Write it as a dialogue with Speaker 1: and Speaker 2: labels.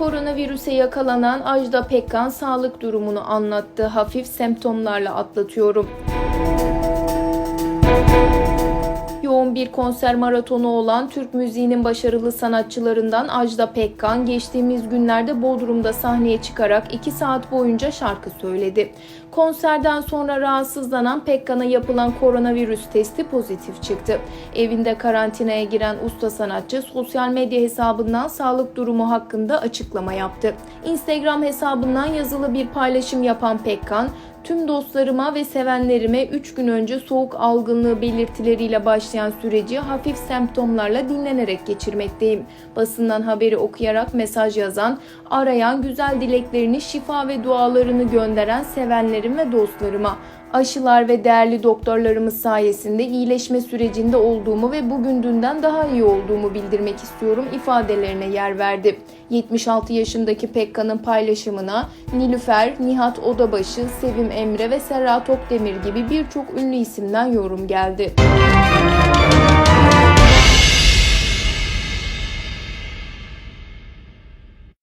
Speaker 1: Koronavirüse yakalanan Ajda Pekkan sağlık durumunu anlattı. Hafif semptomlarla atlatıyorum. Bir konser maratonu olan Türk müziğinin başarılı sanatçılarından Ajda Pekkan geçtiğimiz günlerde Bodrum'da sahneye çıkarak 2 saat boyunca şarkı söyledi. Konserden sonra rahatsızlanan Pekkan'a yapılan koronavirüs testi pozitif çıktı. Evinde karantinaya giren usta sanatçı sosyal medya hesabından sağlık durumu hakkında açıklama yaptı. Instagram hesabından yazılı bir paylaşım yapan Pekkan, Tüm dostlarıma ve sevenlerime 3 gün önce soğuk algınlığı belirtileriyle başlayan süreci hafif semptomlarla dinlenerek geçirmekteyim. Basından haberi okuyarak mesaj yazan, arayan, güzel dileklerini, şifa ve dualarını gönderen sevenlerim ve dostlarıma aşılar ve değerli doktorlarımız sayesinde iyileşme sürecinde olduğumu ve bugün dünden daha iyi olduğumu bildirmek istiyorum ifadelerine yer verdi. 76 yaşındaki Pekkan'ın paylaşımına Nilüfer, Nihat Odabaşı, Sevim Emre ve Serra Tokdemir gibi birçok ünlü isimden yorum geldi.